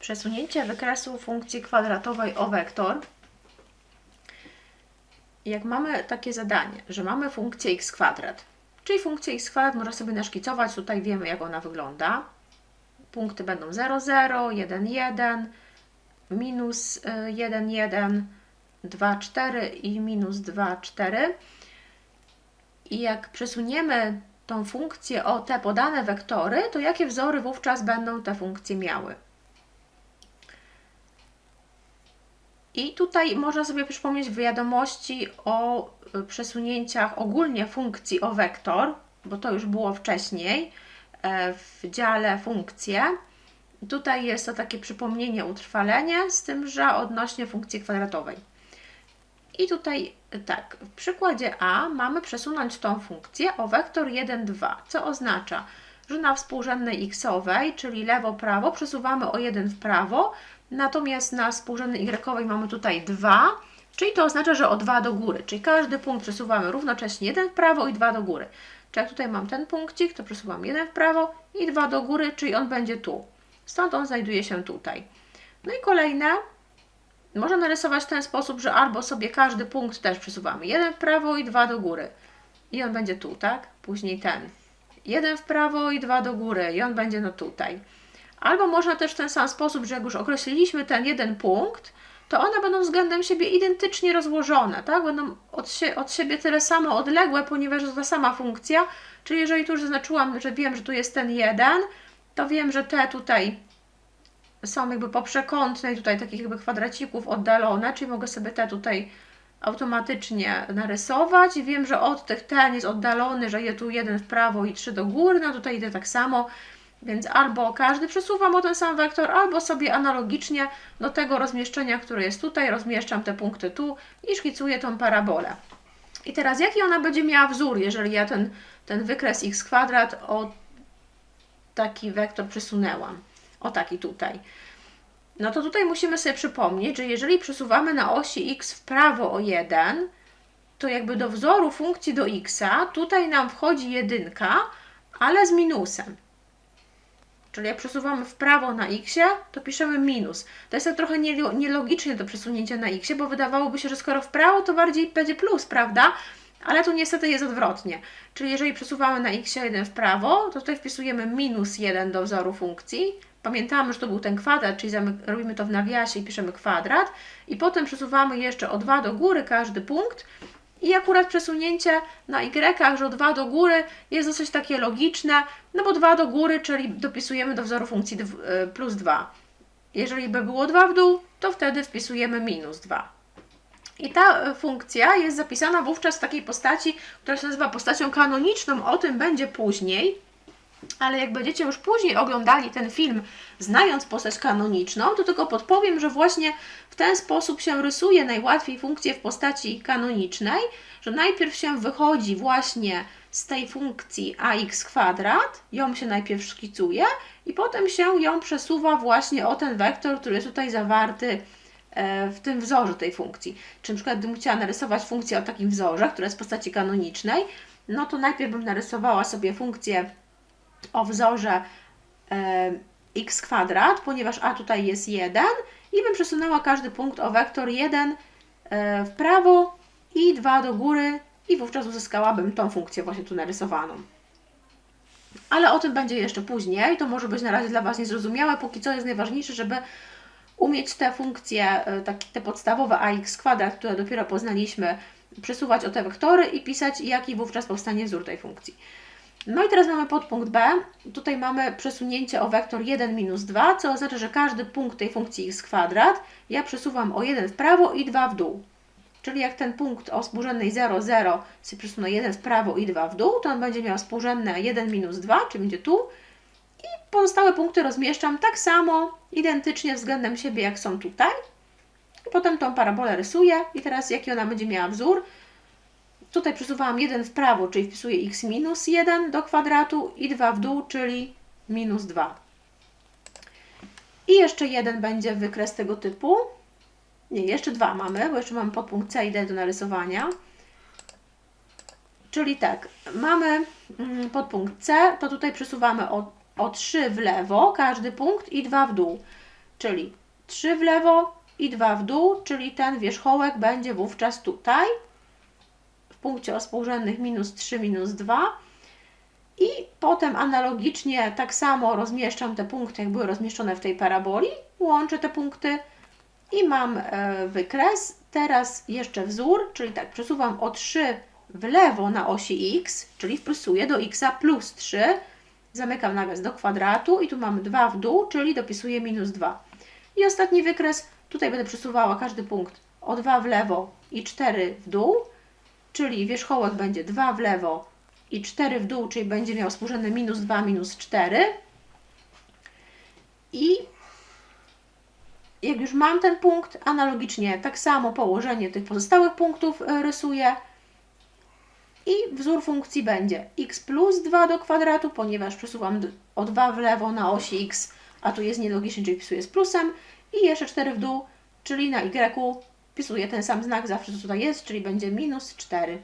Przesunięcie wykresu funkcji kwadratowej o wektor. Jak mamy takie zadanie, że mamy funkcję x kwadrat, czyli funkcję x kwadrat można sobie naszkicować, tutaj wiemy jak ona wygląda. Punkty będą 0, 0, 1, 1, minus y, 1, 1, 2, 4 i minus 2, 4. I jak przesuniemy tą funkcję o te podane wektory, to jakie wzory wówczas będą te funkcje miały? I tutaj można sobie przypomnieć wiadomości o y, przesunięciach ogólnie funkcji o wektor, bo to już było wcześniej e, w dziale funkcje. Tutaj jest to takie przypomnienie, utrwalenie, z tym, że odnośnie funkcji kwadratowej. I tutaj y, tak, w przykładzie A mamy przesunąć tą funkcję o wektor 1, 2, co oznacza, że na współrzędnej xowej, czyli lewo-prawo, przesuwamy o 1 w prawo, natomiast na współrzędnej y mamy tutaj 2, czyli to oznacza, że o 2 do góry, czyli każdy punkt przesuwamy równocześnie 1 w prawo i 2 do góry. Czyli jak tutaj mam ten punkcik, to przesuwam 1 w prawo i 2 do góry, czyli on będzie tu. Stąd on znajduje się tutaj. No i kolejne, można narysować w ten sposób, że albo sobie każdy punkt też przesuwamy. Jeden w prawo i dwa do góry. I on będzie tu, tak? Później ten. Jeden w prawo i dwa do góry. I on będzie no tutaj. Albo można też w ten sam sposób, że jak już określiliśmy ten jeden punkt, to one będą względem siebie identycznie rozłożone, tak? Będą od, sie od siebie tyle samo odległe, ponieważ to ta sama funkcja. Czyli jeżeli tu już zaznaczyłam, że wiem, że tu jest ten jeden, to wiem, że te tutaj są jakby poprzekątne i tutaj takich jakby kwadracików oddalone, czyli mogę sobie te tutaj automatycznie narysować wiem, że od tych ten jest oddalony, że je tu jeden w prawo i trzy do góry, no tutaj idę tak samo, więc albo każdy przesuwam o ten sam wektor, albo sobie analogicznie do tego rozmieszczenia, które jest tutaj, rozmieszczam te punkty tu i szkicuję tą parabolę. I teraz jaki ona będzie miała wzór, jeżeli ja ten, ten wykres x kwadrat o taki wektor przesunęłam? O taki tutaj. No to tutaj musimy sobie przypomnieć, że jeżeli przesuwamy na osi x w prawo o 1, to jakby do wzoru funkcji do x, tutaj nam wchodzi jedynka, ale z minusem. Czyli jak przesuwamy w prawo na x, to piszemy minus. To jest tak trochę nielogicznie to przesunięcie na x, bo wydawałoby się, że skoro w prawo, to bardziej będzie plus, prawda? Ale tu niestety jest odwrotnie. Czyli jeżeli przesuwamy na x 1 w prawo, to tutaj wpisujemy minus 1 do wzoru funkcji, Pamiętamy, że to był ten kwadrat, czyli robimy to w nawiasie i piszemy kwadrat i potem przesuwamy jeszcze o 2 do góry każdy punkt i akurat przesunięcie na y, że o 2 do góry jest dosyć takie logiczne, no bo 2 do góry, czyli dopisujemy do wzoru funkcji e, plus 2. Jeżeli by było 2 w dół, to wtedy wpisujemy minus 2. I ta e, funkcja jest zapisana wówczas w takiej postaci, która się nazywa postacią kanoniczną, o tym będzie później ale jak będziecie już później oglądali ten film, znając postać kanoniczną, to tylko podpowiem, że właśnie w ten sposób się rysuje najłatwiej funkcję w postaci kanonicznej, że najpierw się wychodzi właśnie z tej funkcji ax kwadrat, ją się najpierw szkicuje i potem się ją przesuwa właśnie o ten wektor, który jest tutaj zawarty e, w tym wzorze tej funkcji. Czy na przykład gdybym chciała narysować funkcję o takim wzorze, która jest w postaci kanonicznej, no to najpierw bym narysowała sobie funkcję o wzorze x kwadrat, ponieważ a tutaj jest 1 i bym przesunęła każdy punkt o wektor 1 e, w prawo i 2 do góry i wówczas uzyskałabym tą funkcję właśnie tu narysowaną. Ale o tym będzie jeszcze później, to może być na razie dla Was niezrozumiałe, póki co jest najważniejsze, żeby umieć te funkcje, e, takie, te podstawowe ax kwadrat, które dopiero poznaliśmy, przesuwać o te wektory i pisać, jaki wówczas powstanie wzór tej funkcji. No i teraz mamy podpunkt B. Tutaj mamy przesunięcie o wektor 1 minus 2, co oznacza, że każdy punkt tej funkcji x kwadrat ja przesuwam o 1 w prawo i 2 w dół. Czyli jak ten punkt o współrzędnej 0, 0 sobie przesunę 1 w prawo i 2 w dół, to on będzie miał współrzędne 1 minus 2, czyli będzie tu. I pozostałe punkty rozmieszczam tak samo, identycznie względem siebie, jak są tutaj. I potem tą parabolę rysuję. I teraz jaki ona będzie miała wzór? Tutaj przesuwałam 1 w prawo, czyli wpisuję x minus 1 do kwadratu i 2 w dół, czyli minus 2. I jeszcze jeden będzie wykres tego typu. Nie, jeszcze dwa mamy, bo jeszcze mamy podpunkt C i D do narysowania. Czyli tak, mamy mm, podpunkt C, to tutaj przesuwamy o, o 3 w lewo każdy punkt i 2 w dół. czyli 3 w lewo i 2 w dół, czyli ten wierzchołek będzie wówczas tutaj punkcie o współrzędnych minus 3, minus 2. I potem analogicznie tak samo rozmieszczam te punkty, jak były rozmieszczone w tej paraboli, łączę te punkty i mam e, wykres. Teraz jeszcze wzór, czyli tak, przesuwam o 3 w lewo na osi x, czyli wpisuję do x plus 3, zamykam nawias do kwadratu i tu mamy 2 w dół, czyli dopisuję minus 2. I ostatni wykres, tutaj będę przesuwała każdy punkt o 2 w lewo i 4 w dół, czyli wierzchołek będzie 2 w lewo i 4 w dół, czyli będzie miał współrzędne minus 2, minus 4. I jak już mam ten punkt, analogicznie tak samo położenie tych pozostałych punktów e, rysuję. I wzór funkcji będzie x plus 2 do kwadratu, ponieważ przesuwam o 2 w lewo na osi x, a tu jest nielogiczny, czyli wpisuję z plusem. I jeszcze 4 w dół, czyli na y wpisuję ten sam znak zawsze, co tutaj jest, czyli będzie minus 4.